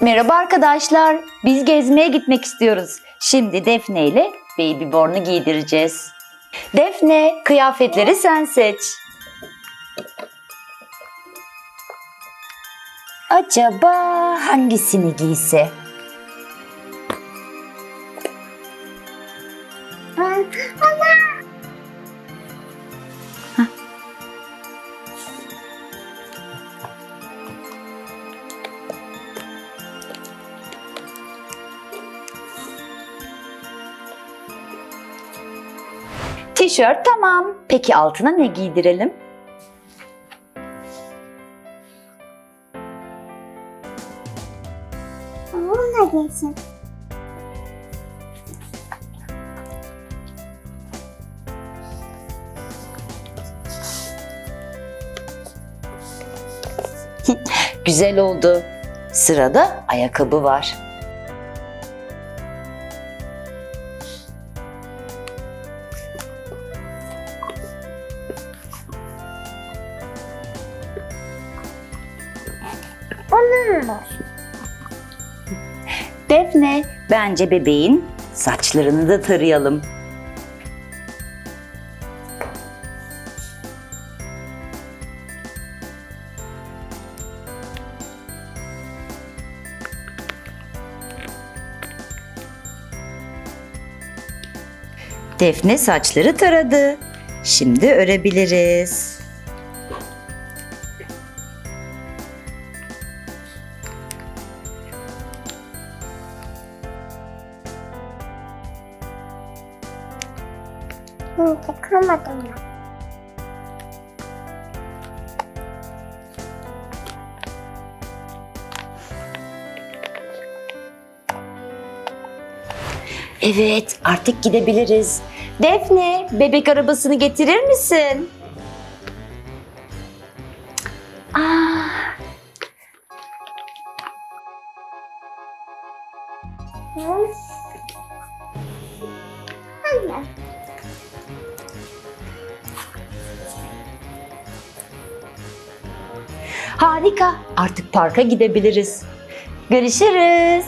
Merhaba arkadaşlar. Biz gezmeye gitmek istiyoruz. Şimdi Defne ile Babyborn'u giydireceğiz. Defne, kıyafetleri sen seç. Acaba hangisini giyse? Tişört tamam. Peki altına ne giydirelim? Onunla geçin. Güzel oldu. Sırada ayakkabı var. Onunla. Defne, bence bebeğin saçlarını da tarayalım. Defne saçları taradı. Şimdi örebiliriz. Hı, takamadım ben. Evet, artık gidebiliriz. Defne, bebek arabasını getirir misin? Aa, Hı? Anne. Harika. Artık parka gidebiliriz. Görüşürüz.